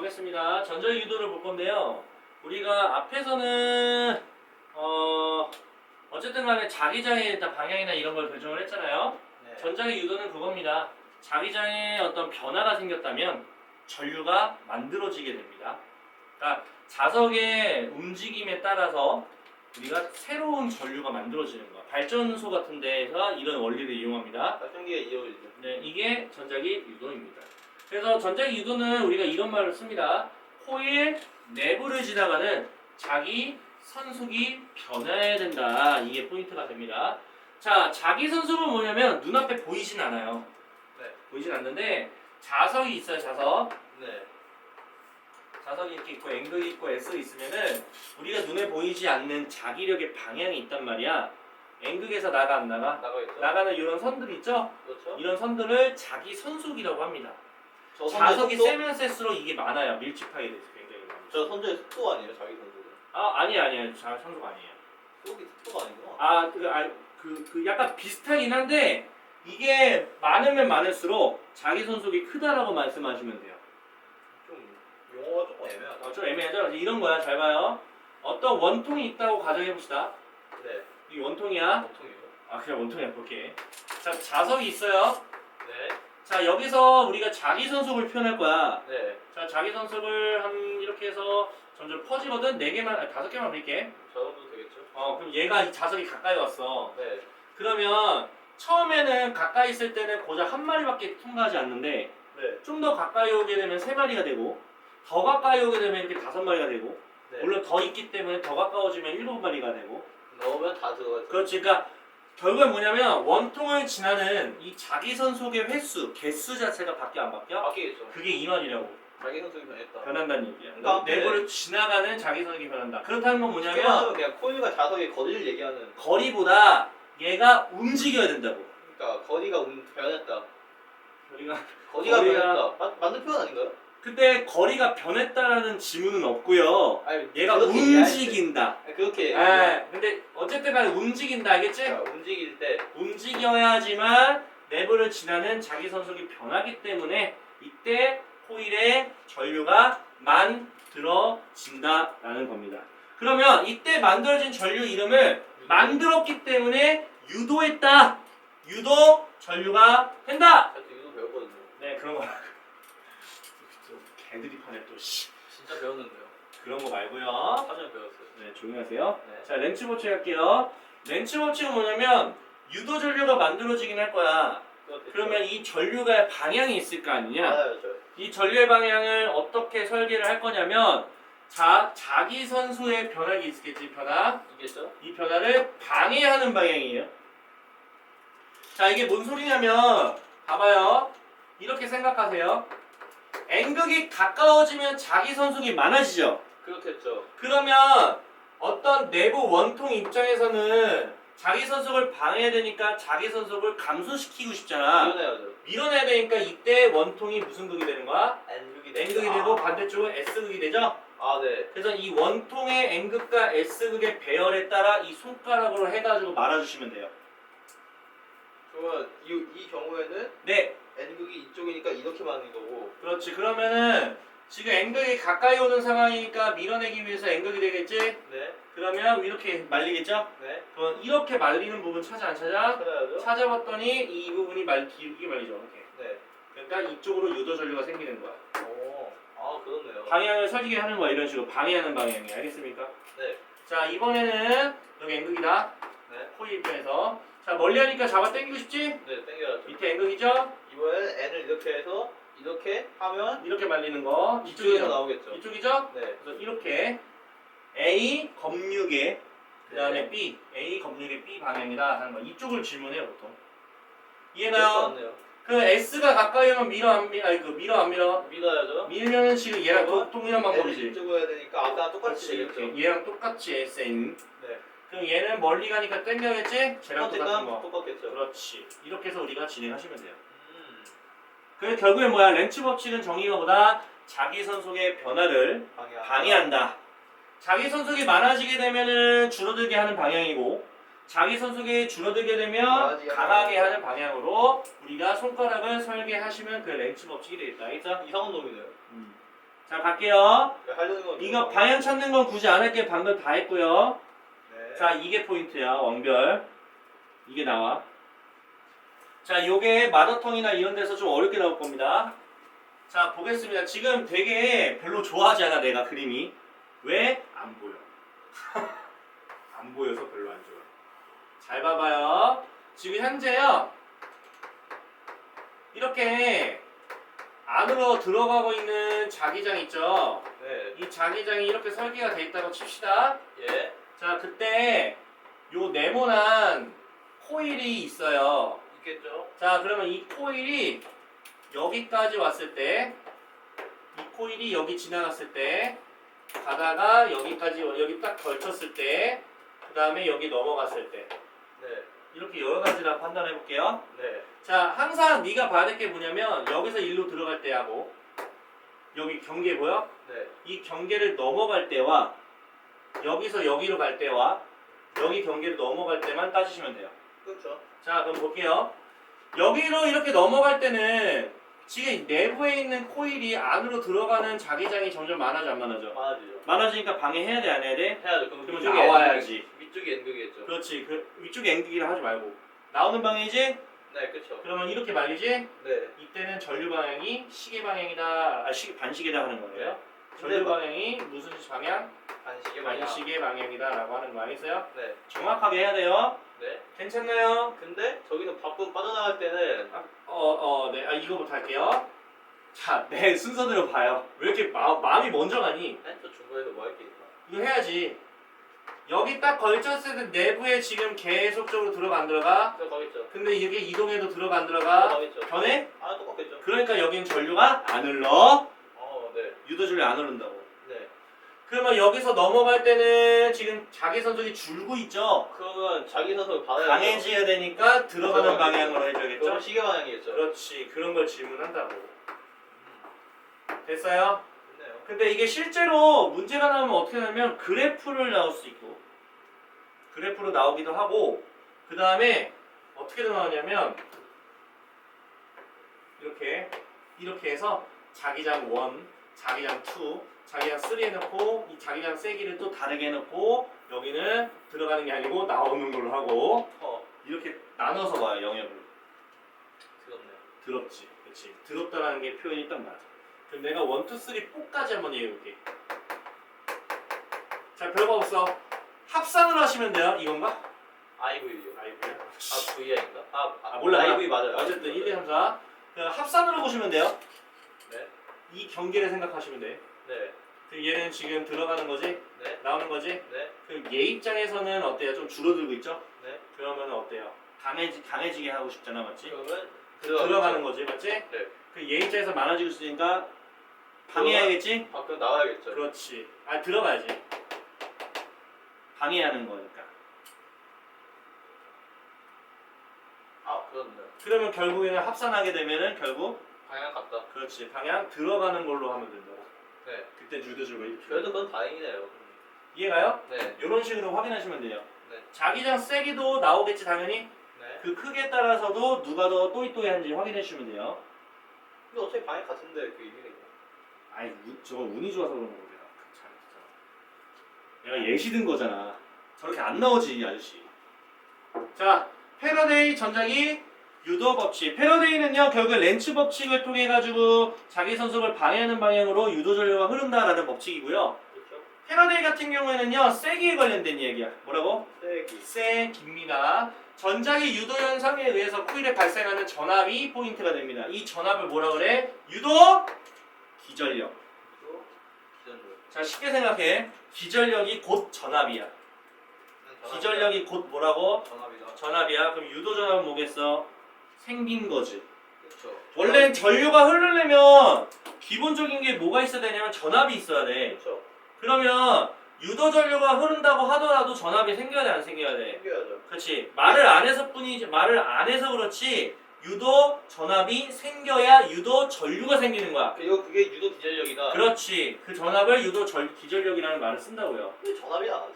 가보겠습니다. 전자 유도를 볼 건데요. 우리가 앞에서는 어 어쨌든 간에 자기장의 일단 방향이나 이런 걸 결정을 했잖아요. 네. 전자의 유도는 그겁니다. 자기장에 어떤 변화가 생겼다면 전류가 만들어지게 됩니다. 그러니까 자석의 움직임에 따라서 우리가 새로운 전류가 만들어지는 거야. 발전소 같은 데서 이런 원리를 이용합니다. 발전기에 이어지죠. 네, 이게 전자기 유도입니다. 그래서 전자기 유도는 우리가 이런 말을 씁니다. 코일 내부를 지나가는 자기 선속이 변해야 된다. 이게 포인트가 됩니다. 자, 자기 선속은 뭐냐면 눈앞에 보이진 않아요. 네. 보이진 않는데 자석이 있어요, 자석. 네. 자석이 이렇게 있고 앵글이 있고 S 있으면은 우리가 눈에 보이지 않는 자기력의 방향이 있단 말이야. 앵극에서 나가 안 나가? 나가겠죠. 나가는 이런 선들 있죠? 그렇죠. 이런 선들을 자기 선속이라고 합니다. 저 자석이 속도, 세면 셀수록 이게 많아요. 밀집하게 돼서 굉장히 많아요. 저 선조의 속도 아니에요, 자기 선조는. 아 아니 아니에요. 자 선속 아니에요. 속이 속도가 아니구나. 아그 아, 그, 그 약간 비슷하긴 한데 이게 많으면 많을수록 자기 선속이 크다라고 말씀하시면 돼요. 좀 용어가 조금 애매하다. 어, 좀 애매하죠. 이런 거야. 잘 봐요. 어떤 원통이 있다고 가정해 봅시다. 네. 이 원통이야. 보통이요. 아 그냥 원통이야. 볼게. 자 자석이 있어요. 네. 자 여기서 우리가 자기 선속을 표현할 거야. 네. 자 자기 선속을 한 이렇게 해서 점점 퍼지거든. 네 개만 아니, 다섯 개만 그릴게. 저 정도 되겠죠. 어 그럼 얘가 이 자석이 가까이 왔어. 네. 그러면 처음에는 가까이 있을 때는 고작 한 마리밖에 통과하지 않는데 네. 좀 더 가까이 오게 되면 세 마리가 되고 더 가까이 오게 되면 이렇게 다섯 마리가 되고 네. 물론 더 있기 때문에 더 가까워지면 일곱 마리가 되고 넣으면 다 들어가죠. 그렇지 그러니까 결국엔 뭐냐면 원통을 지나는 이 자기선 속의 횟수 개수 자체가 바뀌어 안 바뀌어? 바뀌겠죠. 그게 이만이라고 자기 선수이 변했다. 변한다는 얘기야 그러니까 내부를 지나가는 자기선이 변한다 그렇다는 건 쉽게 뭐냐면 말하면 그냥 코일과 자석의 거리를 얘기하는. 거리보다 얘가 움직여야 된다고 그러니까 거리가 움- 변했다. 거리가 거리가 거리가- 변했다. 마, 맞는 표현 아닌가요? 근데 거리가 변했다라는 지문은 없고요. 아니, 얘가 그렇게 이해할 때- 움직인다. 아니, 그렇게 예. 근데 어쨌든 간에 움직인다. 알겠지? 그러니까 움직일 때 움직여야지만 내부를 지나는 자기 선속이 변하기 때문에 이때 코일에 전류가 만들어진다라는 겁니다. 그러면 이때 만들어진 전류 이름을 만들었기 때문에 유도했다. 유도 전류가 된다. 유도 배웠거든요. 네 그런 거. 또 개들이 파네 또 씨. 진짜 배웠는데요. 그런 거 말고요. 사전에 배웠어요. 네, 조용히 하세요. 네. 자, 렌치 법칙 할게요. 렌치 법칙은 뭐냐면 유도 전류가 만들어지긴 할 거야. 그러면 이 전류가 방향이 있을 거 아니냐? 알아요, 저. 이 전류의 방향을 어떻게 설계를 할 거냐면 자, 자기 선수의 변화가 있겠지, 변화. 이겠죠? 이 변화를 방해하는 방향이에요. 자, 이게 뭔 소리냐면 봐봐요. 이렇게 생각하세요. 앵극이 가까워지면 자기 선속이 많아지죠. 그렇겠죠. 그러면 어떤 내부 원통 입장에서는 자기 선속을 방해해야 되니까 자기 선속을 감소시키고 싶잖아. 밀어내야죠. 밀어내야 되니까 이때 원통이 무슨 극이 되는 거야? N극이 N극이 되고 반대쪽은 S극이 되죠? 아, 네. 그래서 이 원통의 N극과 S극의 배열에 따라 이 손가락으로 해가지고 말아주시면 돼요. 그러면 이, 이 경우에는 네, N극이 이쪽이니까 이렇게 맞는 거고 그렇지. 그러면은 지금 N극이 가까이 오는 상황이니까 밀어내기 위해서 N극이 되겠지? 네. 그러면 이렇게 말리겠죠? 네. 그럼 이렇게 말리는 부분 찾아 안 찾아? 찾아야죠. 찾아봤더니 이 부분이 말 길게 말리죠. 이렇게. 네. 그러니까 이쪽으로 유도 전류가 생기는 거야. 오. 아, 그렇네요. 방향을 설계게 하는 거야. 이런 식으로 방해하는 방향이 알겠습니까? 네. 자 이번에는 여기 N극이다. 네. 코일 입장에서 자 멀리 하니까 잡아 당기고 싶지? 네, 땡겨야죠. 밑에 N극이죠? 이번엔 N을 이렇게 해서 이렇게 하면 이렇게 말리는 거 이쪽에서 이쪽이죠? 나오겠죠. 이쪽이죠? 네. 그래서 이렇게 A 검육에 그 다음에 네. B A 검육의 B 방향이다 하는 거 이쪽을 질문해요 보통 이해가요? 것 같네요. 그 S가 가까이 오면 밀어 안 밀어 아니 그 밀어 안 밀어 밀어야죠. 밀면은 지금 얘랑 동- 동일한 N을 방법이지 이쪽으로 해야 되니까 아까 똑같이 그렇지 되겠죠. 이렇게 얘랑 똑같이 SN 네. 그럼 얘는 멀리 가니까 땡겨야겠지? 쟤랑 똑같은 똑같으니까 거 똑같겠죠. 그렇지 이렇게 해서 우리가 진행하시면 돼요 음. 그래서 결국에 뭐야 렌치 법칙은 정의가 뭐다? 자기 선속의 변화를 방해한다. 방해한다. 자기 선속이 많아지게 되면은 줄어들게 하는 방향이고 자기 선속이 줄어들게 되면 강하게 하는 방향으로 우리가 손가락을 설계하시면 그 렌치 법칙이 되겠다. 알겠죠? 이상한 놈이네요. 자 갈게요. 하려는 건 이거 방향 찾는 건 굳이 안 할게 방금 다 했고요. 네. 자 이게 포인트야 원별. 이게 나와. 자 요게 마더텅이나 이런 데서 좀 어렵게 나올 겁니다. 자 보겠습니다. 지금 되게 별로 좋아하지 않아 내가 그림이. 왜? 안 보여. 안 보여서 별로 안 좋아. 잘 봐봐요. 지금 현재요. 이렇게 안으로 들어가고 있는 자기장 있죠. 네. 이 자기장이 이렇게 설계가 돼 있다고 칩시다. 예. 자, 그때 요 네모난 코일이 있어요. 있겠죠. 자, 그러면 이 코일이 여기까지 왔을 때, 이 코일이 여기 지나갔을 때, 가다가 여기까지 여기 딱 걸쳤을 때, 그 다음에 여기 넘어갔을 때, 네. 이렇게 여러 가지를 한번 판단해 볼게요. 네. 자, 항상 네가 봐야 될 게 뭐냐면 여기서 일로 들어갈 때하고 여기 경계 보여? 네. 이 경계를 넘어갈 때와 여기서 여기로 갈 때와 여기 경계를 넘어갈 때만 따지시면 돼요. 그렇죠. 자, 그럼 볼게요. 여기로 이렇게 넘어갈 때는 지금 내부에 있는 코일이 안으로 들어가는 자기장이 점점 많아져 안 많아져? 많아지죠. 많아지니까 방해해야 돼 안 해야 돼? 해야죠. 그럼 그러면 위쪽에 나와야지. 위쪽이 N극이겠죠. 그렇지. 그 위쪽에 앵기기를 하지 말고 나오는 방향이지? 네, 그렇죠. 그러면 이렇게 말리지? 네. 이때는 전류 방향이 시계 방향이다, 아 시계 반시계다 하는 거예요. 전류 방향이 무슨 방향? 반시계 방향. 반시계 방향이다라고 하는 거 알겠어요? 네. 정확하게 해야 돼요. 네. 괜찮나요? 근데 저기서 밖으로 빠져나갈 때는 어, 어, 네. 아, 이거부터 할게요. 자, 내 순서대로 봐요. 왜 이렇게 마, 마음이 먼저 가니? 아니, 저 중간에서 뭐 할게 있나? 이거 해야지. 여기 딱 걸쳤을 때 내부에 지금 계속적으로 들어가 안 들어가? 들어가겠죠. 근데 이게 이동해도 들어가 안 들어가? 들어가겠죠. 변해? 아, 똑같겠죠. 그러니까 여긴 전류가 안 흘러. 어, 네. 유도줄이 안 흐른다고. 네. 그러면 여기서 넘어갈 때는 지금 자기 선속이 줄고 있죠? 그러면 자기 선수를 받아야 강해져야 되니까 들어가는 방향으로 해줘야겠죠? 그럼 시계 방향이겠죠. 그렇지. 그런 걸 질문한다고. 됐어요? 좋네요. 근데 이게 실제로 문제가 나오면 어떻게 하냐면 그래프를 나올 수 있고 그래프로 나오기도 하고 그 다음에 어떻게 나오냐면 이렇게 이렇게 해서 자기장 1, 자기장 2, 자기장 3 해놓고 이 자기장 세기를 또 다르게 해놓고 여기는 들어가는 게 아니고 나오는 걸로 하고 어, 이렇게 나눠서 봐요 영역을 들었네요. 더럽지 그렇지 더럽다라는 게 표현이 딱 맞아 그럼 내가 1, 2, 3, 4까지 한번 얘기해볼게 자 별거 없어 합산을 하시면 돼요 이건가? IV요. 아이고요 아, VI인가? 아, 아, 몰라, IV 맞아요. 어쨌든 1, 2, 3, 4 그냥 합산으로 보시면 돼요 네. 이 경계를 생각하시면 돼 네. 그 얘는 지금 들어가는 거지? 네. 나오는 거지? 네. 그럼 얘 입장에서는 어때요? 좀 줄어들고 있죠? 네. 그러면 어때요? 강해지, 강해지게 하고 싶잖아 맞지? 그러면 들어가는 거지 맞지? 네. 그 얘 입장에서 많아지고 있으니까 방해해야겠지? 밖으로 나와야겠죠. 그렇지. 아 들어가야지. 방해하는 거니까. 아, 그렇네요. 그러면 결국에는 합산하게 되면은 결국 방향 같다. 그렇지 방향 들어가는 걸로 하면 된다고. 네. 그때 유도줄과 이렇게. 그래도 그건 다행이네요. 이해가요? 네. 이런 식으로 확인하시면 돼요. 네. 자기장 세기도 나오겠지 당연히. 네. 그 크기에 따라서도 누가 더 또이또이한지 확인해 주시면 돼요. 근데 어차피 방향 같은데 그 의미가 있나? 우- 저거 운이 좋아서 그런 거고 내가 잘 내가 예시 든 거잖아. 저렇게 안 나오지 이 아저씨. 자 패러데이 전자기 유도 법칙. 패러데이는요 결국 렌츠 법칙을 통해 가지고 자기 선속을 방해하는 방향으로 유도 전류가 흐른다라는 법칙이고요. 그렇죠. 패러데이 같은 경우에는요 세기에 관련된 얘기야. 뭐라고? 세기. 세기입니다. 전자기 유도 현상에 의해서 코일에 발생하는 전압이 포인트가 됩니다. 이 전압을 뭐라 그래? 유도 기전력. 그리고 기전력. 자 쉽게 생각해. 기전력이 곧 전압이야. 기전력이 곧 뭐라고? 전압이다. 전압이야. 그럼 유도 전압은 뭐겠어? 생긴 거지. 그렇죠. 원래 전류가 흐르려면 기본적인 게 뭐가 있어야 되냐면 전압이 있어야 돼. 그렇죠. 그러면 유도 전류가 흐른다고 하더라도 전압이 생겨야 돼, 안 생겨야 돼? 생겨야죠. 그렇지. 말을 안 해서 뿐이지 말을 안 해서 그렇지. 유도 전압이 생겨야 유도 전류가 생기는 거야. 그리고 그게 유도 기전력이다. 그렇지. 그 전압을 유도 절, 기전력이라는 말을 쓴다고요. 왜 전압이 안 하지?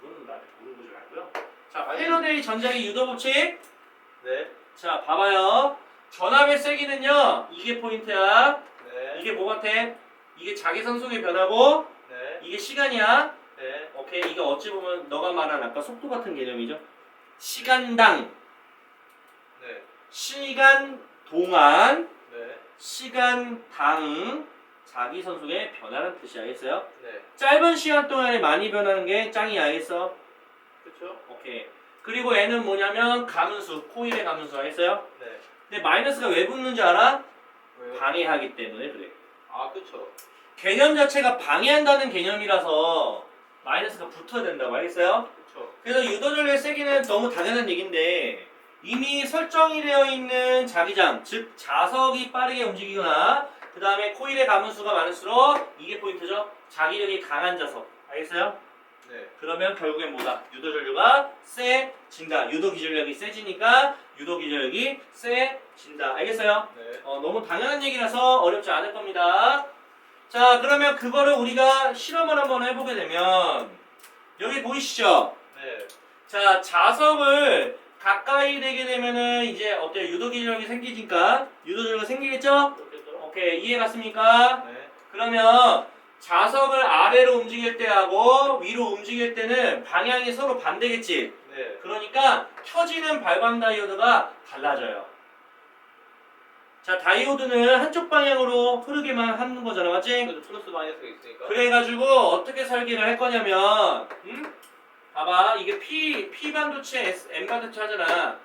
그거는 나한테 물어보지 말고요. 자, 패러데이 전자기 유도 법칙. 네. 자, 봐봐요. 전압의 세기는요. 이게 포인트야. 네. 네. 이게 뭐 같아? 이게 자기선 속의 변화고 네. 이게 시간이야. 네. 오케이 이게 어찌 보면 너가 말한 아까 속도 같은 개념이죠. 시간당 네. 시간 동안 네. 시간당 자기선 속의 변화라는 뜻이 알겠어요? 네. 짧은 시간 동안에 많이 변하는 게 짱이 알겠어? 그쵸? 오케이. 그리고 얘는 뭐냐면 가문수, 코일의 가문수 알겠어요? 네. 근데 마이너스가 왜 붙는지 알아? 왜요? 방해하기 때문에 그래. 아, 그쵸. 개념 자체가 방해한다는 개념이라서 마이너스가 붙어야 된다고 알겠어요? 그쵸. 그래서 유도전력 세기는 너무 당연한 얘기인데 이미 설정이 되어 있는 자기장, 즉 자석이 빠르게 움직이거나 그 다음에 코일의 가문수가 많을수록 이게 포인트죠. 자기력이 강한 자석. 알겠어요? 네. 그러면 결국엔 뭐다? 유도 전류가 세진다. 유도 기전력이 세지니까 유도 기전력이 세진다. 알겠어요? 네. 어, 너무 당연한 얘기라서 어렵지 않을 겁니다. 자, 그러면 그거를 우리가 실험을 한번 해보게 되면 여기 보이시죠? 네. 자, 자석을 가까이 대게 되면은 이제 어때요? 유도 기전력이 생기니까 유도전력이 생기겠죠? 그렇겠죠? 오케이, 이해 갔습니까? 네. 그러면 자석을 아래로 움직일 때하고 위로 움직일 때는 방향이 서로 반대겠지. 네. 그러니까 켜지는 발광 다이오드가 달라져요. 자, 다이오드는 한쪽 방향으로 흐르게만 하는 거잖아, 맞지? 플러스 마이너스가 있으니까. 그래가지고 어떻게 설계를 할 거냐면, 음? 봐봐, 이게 P P 반도체, S, N 반도체 하잖아.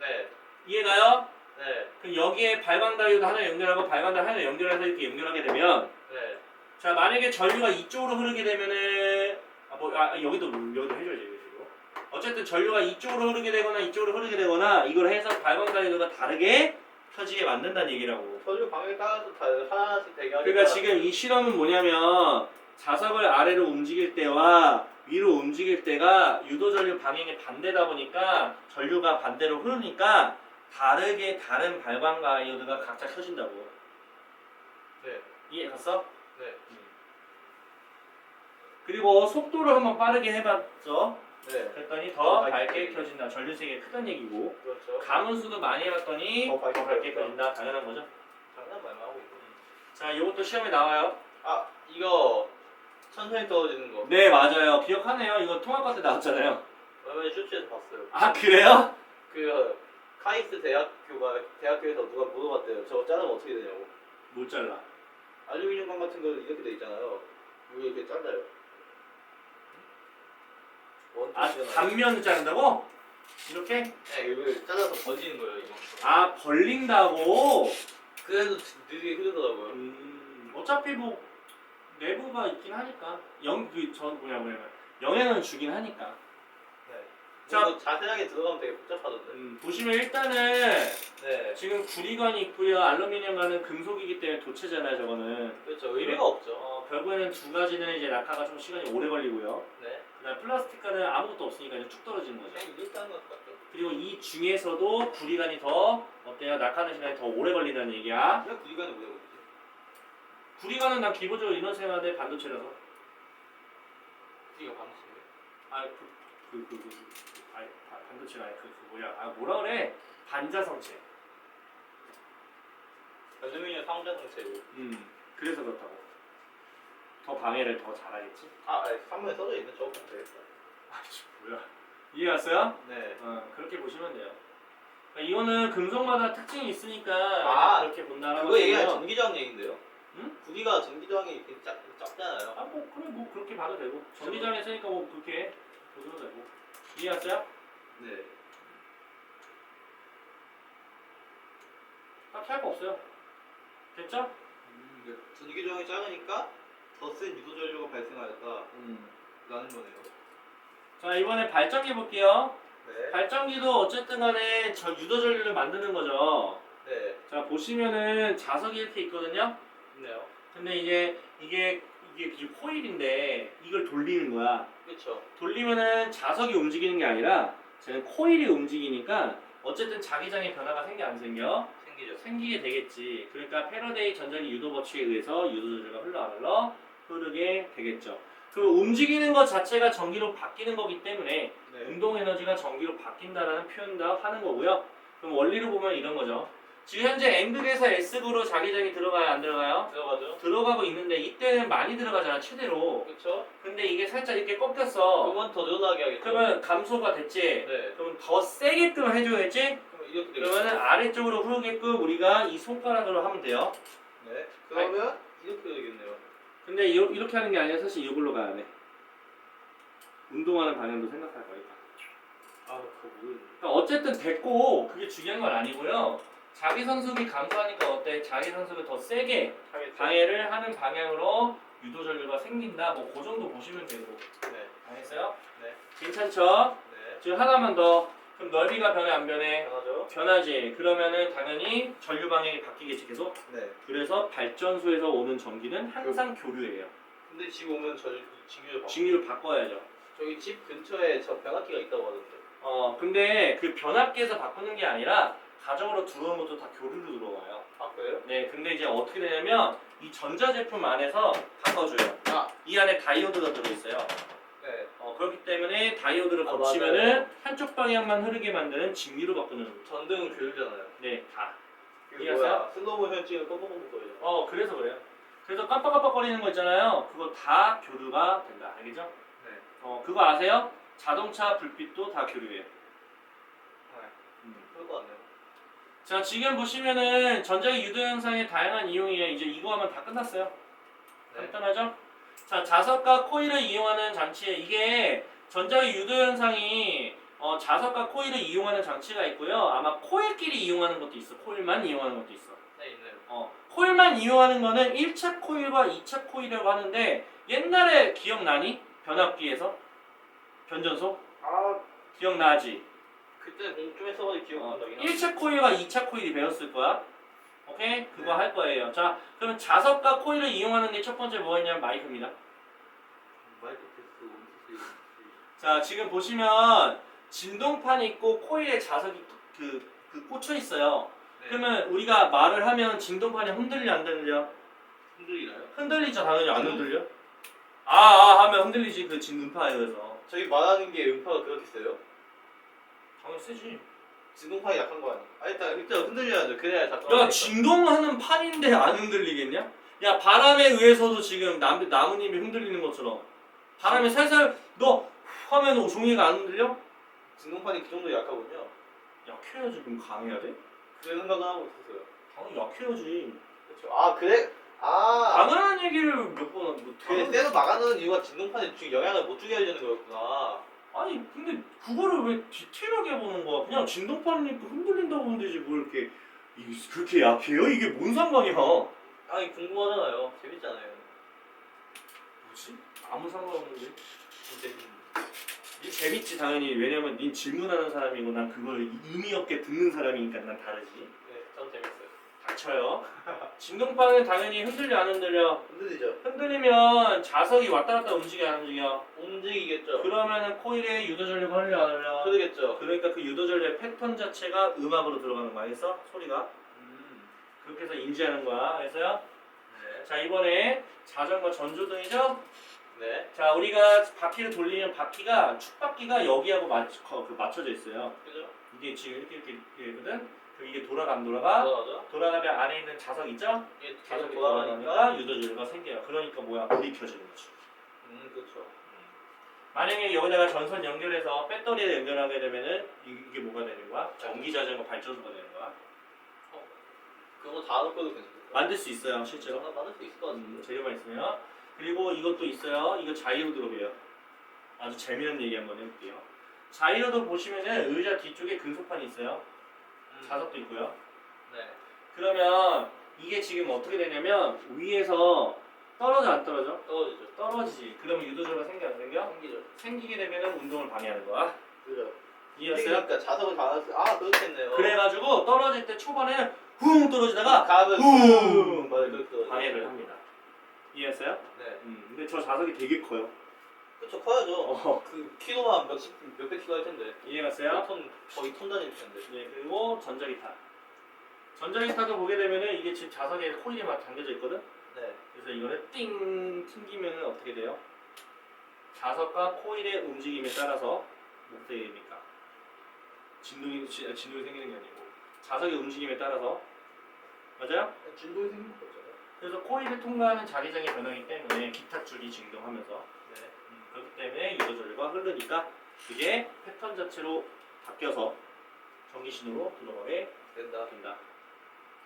네. 이해가요? 네. 그럼 여기에 발광 다이오드 하나 연결하고 발광 다이오드 하나 연결해서 이렇게 연결하게 되면, 네. 자 만약에 전류가 이쪽으로 흐르게 되면은 아 뭐 아, 여기도 여기도 해줘야지 이거 어쨌든 전류가 이쪽으로 흐르게 되거나 이쪽으로 흐르게 되거나 이걸 해서 발광 다이오드가 다르게 켜지게 만든다는 얘기라고. 전류 방향에 따라서 다 하나씩 되게 하니까. 그러니까 지금 이 실험은 뭐냐면 자석을 아래로 움직일 때와 위로 움직일 때가 유도 전류 방향이 반대다 보니까 전류가 반대로 흐르니까 다르게 다른 발광 다이오드가 각자 켜진다고. 네. 이해 갔어? 네. 그리고 속도를 한번 빠르게 해봤죠. 네. 그랬더니 더더 밝게 밝게 켜진다. 전류색이 크다는 얘기고 그렇죠. 가문수도 많이 해봤더니 더 밝게 켜진다. 당연한 거죠. 장난 말만 하고 있네. 자, 이것도 시험에 나와요. 아, 이거 천천히 떨어지는 거. 네, 맞아요. 기억하네요. 이거 통합과 때 나왔잖아요. 얼마 전에 쇼츠에서 봤어요. 아, 그래요? 그 카이스트 대학교가 대학교에서 누가 물어봤대요. 저거 자르면 어떻게 되냐고. 못 잘라. 같은 거 이렇게 돼 있잖아요. 이거 이렇게 잘라요. 아. 단면을 자른다고? 이렇게? 네, 이거 잘라서 버지는 거예요, 이거. 아, 벌린다고? 그래도 느리게 흐르더라고요. 음, 어차피 뭐 내부가 있긴 하니까 영, 그, 전 뭐냐 뭐냐 영향을 주긴 하니까. 네. 자. 자, 자세하게 들어가면 되게 복잡하던데. 음, 보시면 일단은 네. 지금 구리관이 있고요. 알루미늄관은 금속이기 때문에 도체잖아요. 저거는. 그렇죠. 의미가 없죠. 어, 결국에는 두 가지는 이제 낙하가 좀 시간이 오래 걸리고요. 네. 그다음 플라스틱관은 아무것도 없으니까 이제 쭉 떨어지는 거죠. 그냥 일단은 것 같죠. 그리고 이 중에서도 구리관이 더 어때요? 낙하는 시간이 더 오래 걸린다는 얘기야. 그냥 구리관이 뭐라고 그러지? 구리관은 난 기본적으로 인원 생활대 반도체라서. 구리가 방식이에요. 아, 그, 그, 그, 그, 그 아니, 바- 반도체가 아니, 그, 그 뭐야? 아, 뭐라 그래? 반자성체. 알루미늄 상자성체고. 음, 그래서 그렇다고. 더 방해를 더 잘하겠지? 아, 아니, 3번에 써져 있는 저거 보면 되겠다. 아, 씨, 뭐야? 이해 갔어요? 네. 어, 그렇게 보시면 돼요. 그러니까 이거는 금속마다 특징이 있으니까 아, 그렇게 본다라고 그거 얘기가 하시면 전기저항 얘긴데요. 응? 구리가 전기저항이 이렇게 작, 작잖아요. 아, 뭐 그래 뭐 그렇게 봐도 되고 전기장에 쓰니까 뭐 그렇게 되고 이해했어요? 네. 딱히 할 거 없어요. 됐죠? 음, 전기저항이 작으니까 더 센 유도 전류가 발생하였다. 음. 라는 거네요. 자 이번에 발전기 볼게요. 네. 발전기도 어쨌든 간에 저 유도 전류를 만드는 거죠. 네. 자 보시면은 자석이 이렇게 있거든요. 있네요. 근데 이제 이게 이게 지금 코일인데 이걸 돌리는 거야. 그렇죠. 돌리면은 자석이 움직이는 게 아니라 쟤는 코일이 움직이니까 어쨌든 자기장의 변화가 생겨 안 생겨? 생기죠. 생기게 되겠지. 그러니까 패러데이 전자기 유도 법칙에 의해서 유도 전류가 흘러 안 흘러 흐르게 되겠죠. 그 움직이는 것 자체가 전기로 바뀌는 거기 때문에 네. 운동 에너지가 전기로 바뀐다라는 표현도 하는 거고요. 그럼 원리로 보면 이런 거죠. 지금 현재 N극에서 S극으로 자기장이 들어가요 안 들어가요? 들어가죠. 들어가고 있는데 이때는 많이 들어가잖아 최대로 그렇죠. 근데 이게 살짝 이렇게 꺾였어 그러면 더 늘어나게 하겠죠. 그러면 감소가 됐지 네. 그러면 더 세게끔 해줘야지 그럼 이렇게 되겠죠. 그러면은 아래쪽으로 흐르게끔 우리가 이 손가락으로 하면 돼요 네. 그러면 이렇게 되겠네요. 근데 이, 이렇게 하는 게 아니라 사실 이걸로 가야 돼 운동하는 방향도 생각할 거니까 아, 그거 모르겠네. 그러니까 어쨌든 됐고 그게 중요한 건 아니고요 자기 선수기 감소하니까 어때? 자기 선수를 더 세게. 방해를 하는 방향으로 유도 전류가 생긴다 뭐 그 정도 보시면 되고 네. 알겠어요? 네. 괜찮죠? 네. 지금 하나만 더 그럼 넓이가 변해 안 변해? 변하죠. 변하지 그러면은 당연히 전류 방향이 바뀌겠지 계속 네. 그래서 발전소에서 오는 전기는 항상 교류예요 근데 지금 오면 저 징유를 봐. 직류를 바꿔야죠 저기 집 근처에 저 변압기가 있다고 하던데. 어 근데 그 변압기에서 바꾸는 게 아니라 가정으로 들어오는 것도 다 교류로 들어와요 아 그래요? 네 근데 이제 어떻게 되냐면 이 전자제품 안에서 바꿔줘요 아. 이 안에 다이오드가 들어있어요 네. 어, 그렇기 때문에 다이오드를 아, 거치면은 한쪽 방향만 흐르게 만드는 직류로 바꾸는 전등은 교류잖아요. 네 다. 그 이해하세요? 뭐야 슬로모션 찍은 껌껌껌 거예요. 어 그래서 그래요 그래서 깜빡깜빡거리는 거 있잖아요 그거 다 교류가 된다 알겠죠? 네. 어 그거 아세요? 자동차 불빛도 다 교류해요 네. 음. 그럴 것 같네요. 자 지금 보시면은 전자기 유도 현상의 다양한 이용이에요. 이제 이거 하면 다 끝났어요. 네. 간단하죠? 자 자석과 코일을 이용하는 장치에 이게 전자기 유도 현상이 어, 자석과 코일을 이용하는 장치가 있고요. 아마 코일끼리 이용하는 것도 있어. 코일만 이용하는 것도 있어. 네 있네요. 어, 코일만 이용하는 거는 1차 코일과 2차 코일이라고 하는데 옛날에 기억나니? 변압기에서 변전소 아 기억나지? 그때 공부 좀 했어가지고 기억 어, 안 나긴 1차 코일과 2차 코일이 배웠을 거야. 오케이? 그거 네. 할 거예요. 자, 그럼 자석과 코일을 이용하는 게 첫 번째 뭐가 있냐면 마이크입니다. 마이크 테스트 원투 자, 지금 보시면 진동판이 있고 코일에 자석이 그, 그 꽂혀 있어요. 네. 그러면 우리가 말을 하면 진동판이 흔들려 안 흔들려? 흔들리나요? 흔들리죠, 당연히 안 흔들려? 아, 아 하면 흔들리지 그 진동파에서. 저기 말하는 게 음파가 그렇게 세요? 당연히 세지. 진동판이 약한 거 아니에요? 아 일단 일단 흔들려야죠. 그래야 작동. 야 진동하는 판인데 안 흔들리겠냐? 야 바람에 의해서도 지금 남, 나무님이 흔들리는 것처럼 바람에 살살 너 하면 종이가 안 흔들려? 진동판이 그 정도 약하군요. 약해야지 그럼 강해야 돼? 그런 생각을 하고 있었어요. 당연히 약해야지 그렇죠. 아 그래? 아 당연한 얘기를 몇번 뭐, 그래 당연- 쎄로 막아놓은 이유가 진동판이 지금 영향을 못 주게 하려는 거였구나. 아니 근데 그거를 왜 디테일하게 보는 거야 그냥 진동판이니까 흔들린다고 하면 되지 뭘 이렇게 이게 그렇게 약해요? 이게 뭔 상관이야 아니 궁금하잖아요. 재밌잖아요. 뭐지? 아무 상관없는데 진짜 이 재밌지 당연히 왜냐면 닌 질문하는 사람이고 난 그걸 의미 없게 듣는 사람이니까 난 다르지 닥쳐요 진동판은 당연히 흔들려 안 흔들려 흔들리죠? 흔들리면 자석이 왔다 갔다 움직여 안 움직여 움직이겠죠. 그러면은 코일에 유도 전류가 흘려 안 흘려 그러겠죠. 그러니까 그 유도 전류의 패턴 자체가 음악으로 들어가는 거야 알겠어? 소리가 음. 그렇게 해서 인지하는 거야 알겠어요? 네. 자 이번에 자전거 전조등이죠? 네. 자 우리가 바퀴를 돌리면 바퀴가 축바퀴가 여기하고 맞, 거- 그 맞춰져 있어요 그죠? 이게 지금 이렇게 이렇게 이렇게 되거든. 그럼 이게 돌아가 안 돌아가? 돌아가죠? 돌아가면 안에 있는 자석 있죠? 이게 계속 자석이 돌아가니까. 돌아가니까 유도전류가 생겨요. 그러니까 뭐야? 물이 켜지는 거지. 음, 그렇죠. 만약에 여기다가 전선 연결해서 배터리에 연결하게 되면은 이- 이게 뭐가 되는 거야? 전기 자전거 발전소가 되는 거야. 그거 다 넣고도 괜찮을 것 만들 수 있어요, 실제로. 하나 만들 수 있을 것 음, 같은데. 재료만 있으면. 그리고 이것도 있어요. 이거 자이로 드롭이에요. 아주 재미있는 얘기 한번 해볼게요. 자이로도 보시면은 의자 뒤쪽에 근속판이 있어요. 음. 자석도 있고요. 네. 그러면 이게 지금 어떻게 되냐면 위에서 떨어져 안 떨어져? 떨어지죠. 떨어지지. 그러면 유도절가 생겨 안 생겨? 생기죠. 생기게 되면 운동을 방해하는 거야. 그죠. 이해했어요? 그러니까 자석을 달았어요. 아, 그렇겠네요. 그래가지고 떨어질 때 초반에는 훅 떨어지다가 가면 후! 맞아, 그렇게 방해를 합니다. 이해했어요? 네. 음, 근데 저 자석이 되게 커요. 그렇죠. 커야죠. 어, 그 키로만 몇십 몇백 킬로 할 텐데. 이해갔어요? 몇 톤, 거의 톤 단위일 텐데. 네, 그리고 전자기타. 전자기타도 보게 되면은 이게 지금 자석에 코일이 막 당겨져 있거든? 네. 그래서 이거를 띵 튕기면 어떻게 돼요? 자석과 코일의 움직임에 따라서 어떻게 됩니까? 진동이 지- 진동이 생기는 게 아니고 자석의 움직임에 따라서 맞아요? 진동이 생긴 거잖아요. 그래서 코일을 통과하는 자기장의 변화이기 때문에 기타 줄이 진동하면서 때문에 유도절과 흐르니까 그게 패턴 자체로 바뀌어서 전기 신호로 들어가게 된다. 된다.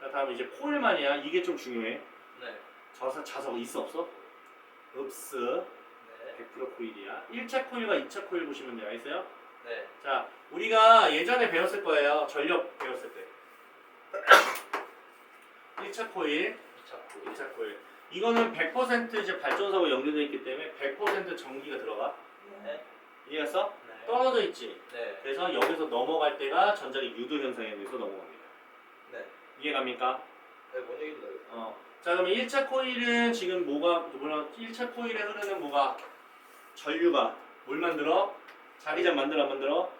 자 다음 이제 코일만이야. 이게 좀 중요해. 네. 자석 자석 있어 없어? 없어. 네. 100% 코일이야. 1차 코일과 2차 코일 보시면 돼요. 알겠어요? 네. 자, 우리가 예전에 배웠을 거예요. 전력 배웠을 때. 1차 코일, 자꾸. 2차 코일. 이거는 100% 이제 발전소하고 연결되어 있기 때문에 100% 전기가 들어가. 네. 이해했어? 네. 떨어져 있지. 네. 그래서 여기서 넘어갈 때가 전자기 유도 현상에 의해서 넘어갑니다. 네. 이해갑니까? 네. 뭔 얘기인지 알겠어. 어. 자, 그러면 1차 코일은 지금 뭐가 뭐라 1차 코일에 흐르는 뭐가 전류가 뭘 만들어? 자기장 만들어 안 만들어?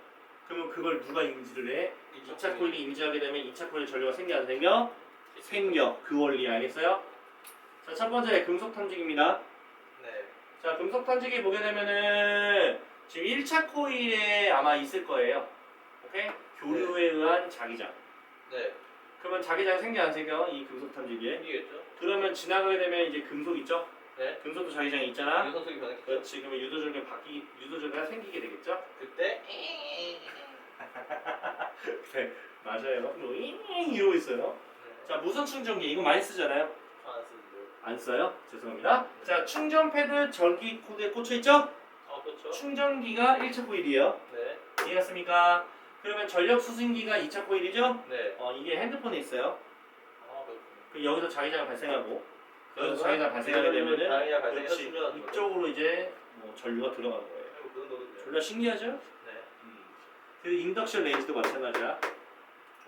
그러면 그걸 누가 인지를 해? 2차 코일이 인지하게 되면 2차 코일 전류가 생겨 안 생겨? 생겨. 그 원리 알겠어요? 자, 첫 번째 금속 탐지기입니다. 네. 자, 금속 탐지기 보게 되면은 지금 1차 코일에 아마 있을 거예요. 오케이? 교류에 의한 자기장. 네. 그러면 자기장 생겨 안 생겨? 이 금속 탐지기에. 생기겠죠? 그러면 지나가게 되면 이제 금속 있죠? 네. 금속도 자기장이 있잖아. 유선속이 변했겠죠? 그렇지. 그러면 유도절개 바뀌 유도절개가 생기게 되겠죠? 그때 네, 맞아요. 뭐 이러고 있어요. 네. 자, 무선 충전기 이거 많이 쓰잖아요. 안 써요? 죄송합니다. 자, 충전 패드 전기 코드에 꽂혀 있죠? 어 그렇죠. 충전기가 1차 코일이에요. 네. 이해했습니까? 그러면 전력 수신기가 2차 코일이죠? 네. 어, 이게 핸드폰에 있어요. 아 그렇군요. 그 여기서 자기장 발생하고 여기서 자기장 발생하게 되면은 발생해서 그렇지 충전하는 거죠. 이쪽으로 이제 뭐 전류가 들어가는 거예요. 아이고, 그런. 졸라 신기하죠? 네. 음. 그 인덕션 레인지도 마찬가지야.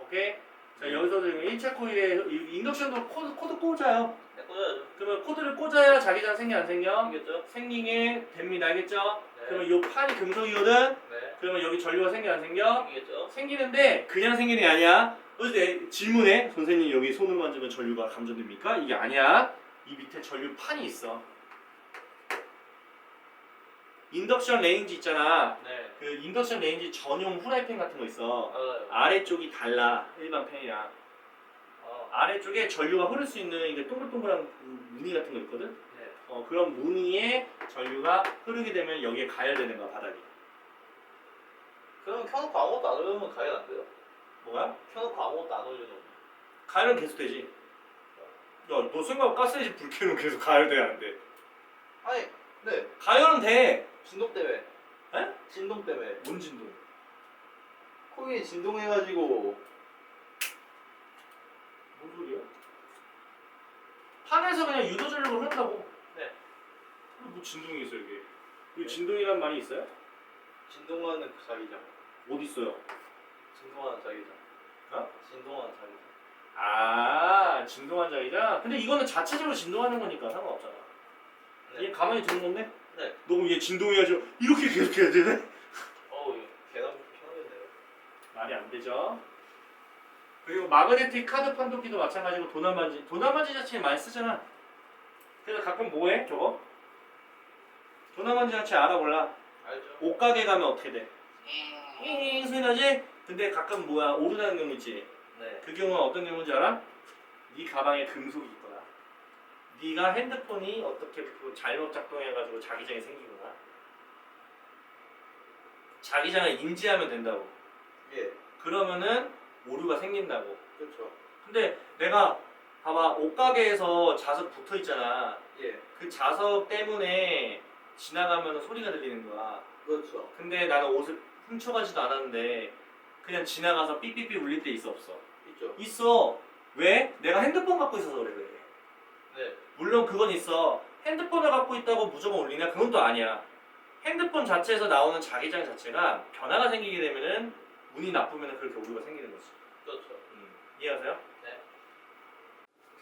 오케이? 자 여기서 지금 1차 코일에 이- 인덕션도 코드, 코드 꽂아요. 네, 꽂아야죠. 그러면 코드를 꽂아야 자기장 생겨 안 생겨? 생겼죠? 생기게 됩니다. 알겠죠? 네. 그러면 이 판이 금속이거든? 네. 그러면 여기 전류가 생겨 안 생겨? 생기겠죠? 생기는데 그냥 생기는 게 아니야. 어제 질문에 선생님 여기 손을 만지면 전류가 감전됩니까? 이게 아니야. 이 밑에 전류 판이 있어. 인덕션 레인지 있잖아. 네. 그 인덕션 레인지 전용 후라이팬 같은 거 있어. 알아요. 아래쪽이 달라. 일반 팬이랑. 아. 아래쪽에 전류가 흐를 수 있는 이게 동글동글한 무늬 같은 거 있거든. 네. 어, 그런 무늬에 전류가 흐르게 되면 여기에 가열되는 거야 바닥이. 그럼 켜놓고 아무것도 안 올려놓으면 가열 안 돼요? 뭐야? 켜놓고 아무것도 안 올려놓으면. 가열은 계속 되지. 야, 너 생각 가스레인지 불 켜놓으면 계속 가열돼야 안 돼. 아니, 네. 가열은 돼. 진동 때문에. 에? 진동 때문에. 뭔 진동? 코인이 진동해가지고. 뭔 소리야? 판에서 그냥 유도 전력을 흐른다고. 네. 뭐 진동이 있어 이게? 이 네. 진동이란 말이 있어요? 진동하는 그 자기장. 어디 있어요? 진동하는 자기장. 어? 진동하는 자기장. 아 진동한 자기장? 근데 이거는 자체적으로 진동하는 거니까 상관없잖아. 네. 얘 가만히 두는 건데? 네. 너 그럼 얘 진동해가지고 이렇게 계속 해야 되네? 어우, 계단 켜야겠네요. 말이 안 되죠. 그리고 마그네틱 카드 판독기도 마찬가지고 도난반지 도난반지 자체 많이 쓰잖아. 그래서 가끔 뭐해 저거? 도난반지 자체 알아 몰라. 알죠? 옷가게 가면 어떻게 돼? 잉 소리 나지? 근데 가끔 뭐야 오르다는 경우 있지. 네. 그 경우는 어떤 경우인지 알아? 네 가방에 금속이 있거나 네가 핸드폰이 어떻게 그 잘못 작동해가지고 자기장이 생기거나 자기장을 인지하면 된다고. 예. 그러면은 오류가 생긴다고. 그렇죠. 근데 내가 봐봐 옷가게에서 자석 붙어 있잖아. 예. 그 자석 때문에 지나가면 소리가 들리는 거야. 그렇죠. 근데 나는 옷을 훔쳐가지도 않았는데 그냥 지나가서 삐삐삐 울릴 때 있어 없어? 있죠. 있어. 왜? 내가 핸드폰 갖고 있어서 그래 그래. 네. 물론 그건 있어. 핸드폰을 갖고 있다고 무조건 울리냐? 그건 또 아니야. 핸드폰 자체에서 나오는 자기장 자체가 변화가 생기게 되면은 운이 나쁘면 그렇게 오류가 생기는 거지. 그렇죠. 음, 이해하세요? 네.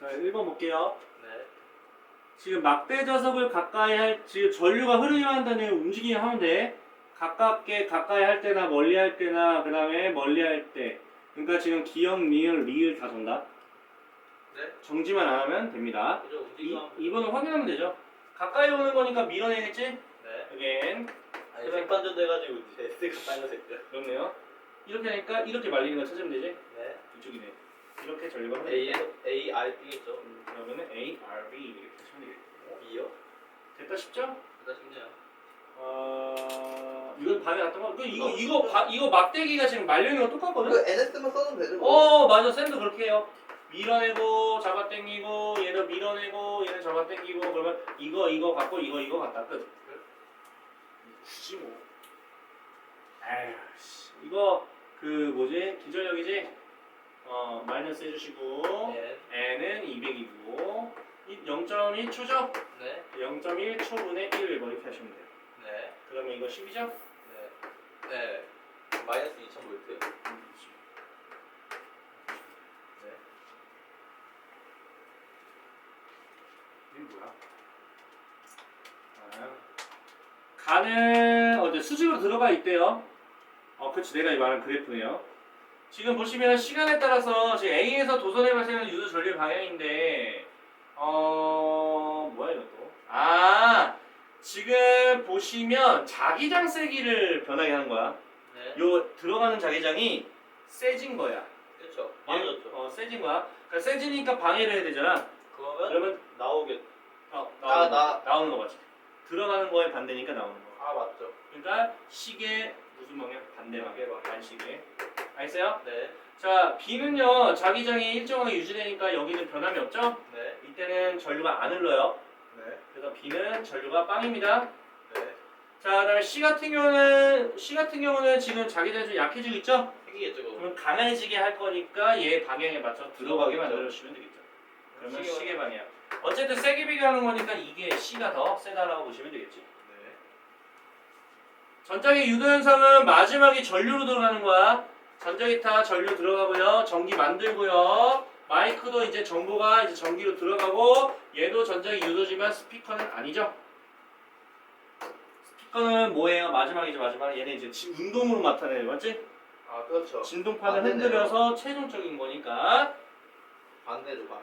자, 1번 볼게요. 네. 지금 막대 자석을 가까이 할, 지금 전류가 흐르기만 한다는 움직이기 하면 돼. 가깝게, 가까이 할 때나 멀리 할 때나, 그 다음에 멀리 할 때. 그러니까 지금 기역, 리을, 리을 다 전다. 네. 정지만 안 하면 됩니다. 그죠. 이, 움직이면. 2번을 확인하면 되죠. 가까이 오는 거니까 밀어내겠지? 네. again. 아니, 그래. 색반전 돼가지고 S가 빨간색이야. 그렇네요. 이렇게 하니까 이렇게 말리는 거 찾으면 되지? 네. 이쪽이네. 이렇게 흐르니까 A에서 A, R B겠죠. 음, 그러면은 A, R, B 이렇게 하시면 되겠고 B요? 됐다 싶죠? 일단 쉽네요. 어 이건 밤에 났던 거 이거 이거 이거, 바, 이거 막대기가 지금 말려 있는 거 똑같거든? 그 NS만 써도 되죠. 뭐. 어 맞아 쌤도 그렇게 해요 밀어내고 잡아당기고 얘도 밀어내고 얘는 잡아당기고 그러면 이거 이거 갖고 이거 이거 갖다 끝 굳이 뭐 에휴 씨 이거 그 뭐지 기전력이지 어 마이너스 해주시고 네. n은 200이고 0.1초죠? 네. 0.1초분의 1뭐 이렇게 하시면 돼요 네. 그러면 이거 10이죠? 네. 네. 마이너스 2,000V. 네. 이게 뭐야? 아, 가는 어제 수직으로 들어가 있대요. 어, 그렇지 내가 이 말한 그래프네요. 지금 보시면 시간에 따라서 지금 A에서 도선에 발생하는 유도 전류 방향인데 어 뭐야 이것도? 아 지금 보시면 자기장 세기를 변하게 하는 거야. 네. 요 들어가는 자기장이 세진 거야. 그렇죠. 얘- 맞았죠. 어 세진 거야. 그러니까 세지니까 방해를 해야 되잖아. 그러면 그러면 나오겠. 어, 아, 나오는, 나- 거, 나오는 거 맞지? 들어가는 거에 반대니까 나오는 거. 아 맞죠. 그러니까 시계 무슨 방향? 반대 방향. 반시계. 알겠어요? 네. 자, B는요 자기장이 일정하게 유지되니까 여기는 변함이 없죠? 네. 이때는 전류가 안 흘러요. 네. 그래서 B는 전류가 빵입니다. 네. 자, 그다음에 C 같은 경우는 C 같은 경우는 지금 자기장이 좀 약해지고 있죠? 생기겠죠. 그거. 그러면 강해지게 할 거니까 얘 방향에 맞춰 들어가게 들어가겠죠. 만들어 주시면 되겠죠. 그러면 시계 시계 방향. 어쨌든 세게 비교하는 거니까 이게 C가 더 세다라고 보시면 되겠지. 네. 전장의 유도 현상은 마지막에 전류로 들어가는 거야. 전자기 타 전류 들어가고요. 전기 만들고요. 마이크도 이제 정보가 이제 전기로 들어가고 얘도 전자기 유도지만 스피커는 아니죠. 스피커는 뭐예요? 마지막이죠 마지막. 얘는 이제 지- 운동으로 나타내는 맞지? 아 그렇죠. 진동판을. 흔들어서 최종적인 거니까 반대죠 반.